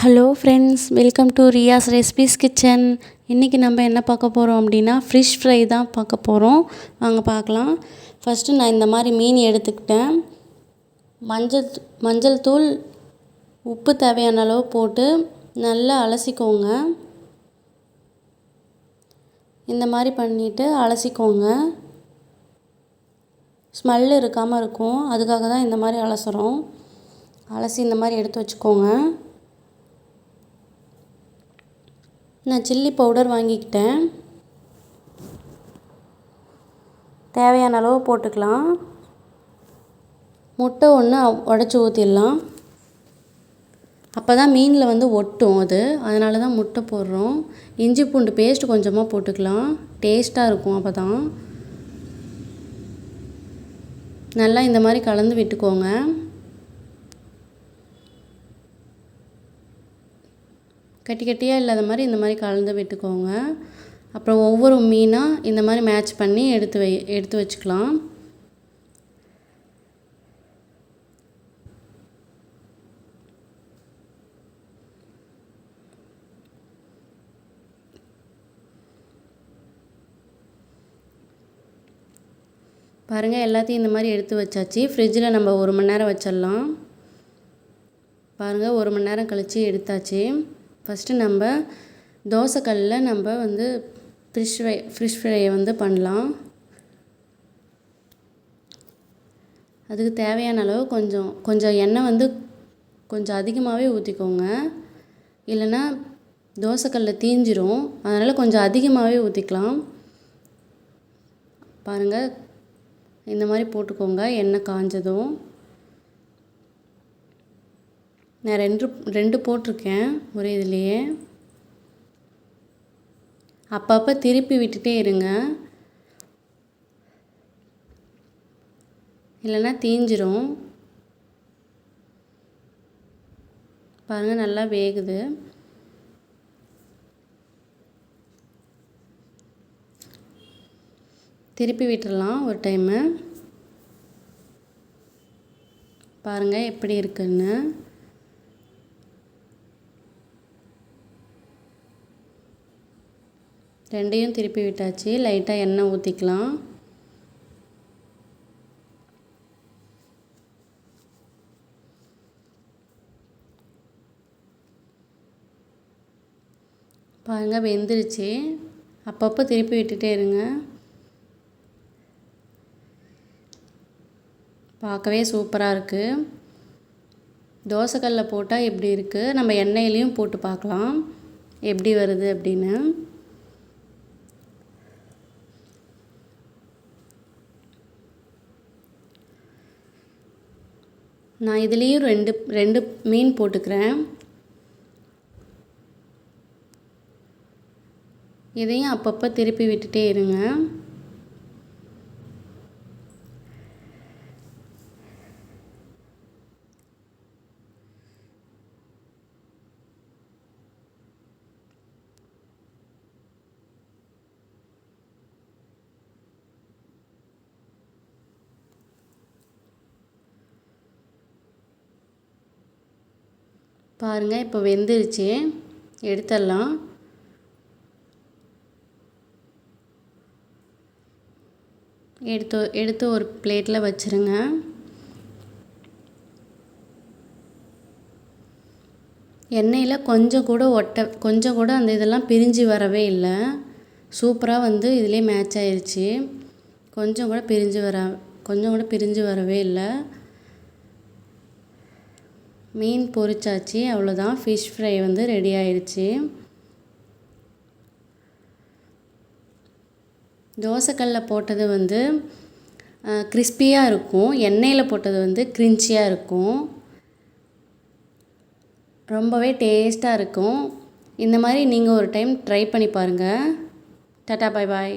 Hello friends welcome to Riyas recipes kitchen இன்றைக்கி நம்ம என்ன பார்க்க போகிறோம் அப்படின்னா ஃபிஷ் ஃப்ரை தான் பார்க்க போகிறோம் வாங்க பார்க்கலாம். ஃபஸ்ட்டு நான் இந்த மாதிரி மீன் எடுத்துக்கிட்டேன். மஞ்சள் மஞ்சள் தூள் உப்பு தேவையான அளவு போட்டு நல்லா அலசிக்கோங்க. இந்த மாதிரி பண்ணிவிட்டு அலசிக்கோங்க. ஸ்மெல் இருக்காமல் இருக்கும். அதுக்காக தான் இந்த மாதிரி அலசுகிறோம் அலசி இந்த மாதிரி எடுத்து வச்சுக்கோங்க. நான் சில்லி பவுடர் வாங்கிக்கிட்டேன். தேவையான அளவு போட்டுக்கலாம். முட்டை ஒன்று உடச்சி ஊற்றிடலாம் அப்போ தான் மீனில் வந்து ஒட்டும் அது. அதனால தான் முட்டை போடுறோம். இஞ்சி பூண்டு பேஸ்ட் கொஞ்சமாக போட்டுக்கலாம். டேஸ்ட்டாக இருக்கும் அப்போ தான் நல்லா இந்த மாதிரி கலந்து விட்டுக்கோங்க. கட்டி கட்டியாக இல்லாத மாதிரி இந்த மாதிரி கலந்து விட்டுக்கோங்க. அப்புறம் ஒவ்வொரு மீனாக இந்த மாதிரி மேட்ச் பண்ணி எடுத்து வை எடுத்து வச்சுக்கலாம். பாருங்கள் எல்லாத்தையும் இந்த மாதிரி எடுத்து வச்சாச்சு. ஃப்ரிட்ஜில் நம்ம ஒரு மணி நேரம் வச்சிடலாம். பாருங்கள் ஒரு மணி நேரம் கழித்து எடுத்தாச்சு. ஃபஸ்ட்டு நம்ம தோசைக்கல்லில் நம்ம வந்து ஃபிஷ் ஃப்ரை ஃபிஷ் ஃப்ரையை வந்து பண்ணலாம். அதுக்கு தேவையான அளவு கொஞ்சம் கொஞ்சம் எண்ணெய் வந்து கொஞ்சம் அதிகமாகவே ஊற்றிக்கோங்க இல்லைன்னா தோசைக்கல்லில் தீஞ்சிரும். அதனால் கொஞ்சம் அதிகமாகவே ஊற்றிக்கலாம் பாருங்கள் இந்த மாதிரி போட்டுக்கோங்க. எண்ணெய் காஞ்சதும். நான் ரெண்டு ரெண்டு போட்டிருக்கேன் ஒரே இதுலேயே. அப்பப்போ திருப்பி விட்டுட்டே இருங்க. இல்லைன்னா தீஞ்சிரும். பாருங்கள் நல்லா வேகுது. திருப்பி விட்டுடலாம் ஒரு டைமு. பாருங்கள் எப்படி இருக்குன்னு. ரெண்டையும் திருப்பி விட்டாச்சு. லைட்டாக எண்ணெய் ஊற்றிக்கலாம் பாருங்கள் வெந்துருச்சு. அப்பப்போ திருப்பி விட்டுட்டே இருங்க. பார்க்கவே சூப்பராக இருக்குது தோசைக்கல்லில் போட்டால் எப்படி இருக்குது நம்ம எண்ணெயிலையும் போட்டு பார்க்கலாம். எப்படி வருது அப்படின்னு. நான் இதுலேயும் ரெண்டு ரெண்டு மீன் போட்டுக்கிறேன். இதையும் அப்பப்போ திருப்பி விட்டுட்டே இருங்க. பாருங்கள் இப்போ வெந்துருச்சு. எடுத்துடலாம். எடுத்து எடுத்து ஒரு பிளேட்டில் வச்சுருங்க. எண்ணெயில் கொஞ்சம் கூட ஒட்ட கொஞ்சம் கூட அந்த இதெல்லாம் பிரிஞ்சு வரவே இல்லை. சூப்பராக வந்து இதிலே மேட்ச் ஆயிடுச்சு கொஞ்சம் கூட பிரிஞ்சு வர கொஞ்சம் கூட பிரிஞ்சு வரவே இல்லை. மீன் பொரிச்சாச்சு அவ்வளோதான் ஃபிஷ் ஃப்ரை வந்து ரெடி ஆயிடுச்சு தோசைக்கல்ல போட்டது வந்து கிறிஸ்பியாக இருக்கும். எண்ணெயில் போட்டது வந்து க்ரின்ச்சியாக இருக்கும். ரொம்பவே டேஸ்ட்டாக இருக்கும். இந்த மாதிரி நீங்கள் ஒரு டைம் ட்ரை பண்ணி பாருங்கள் டாட்டா பாய் பாய்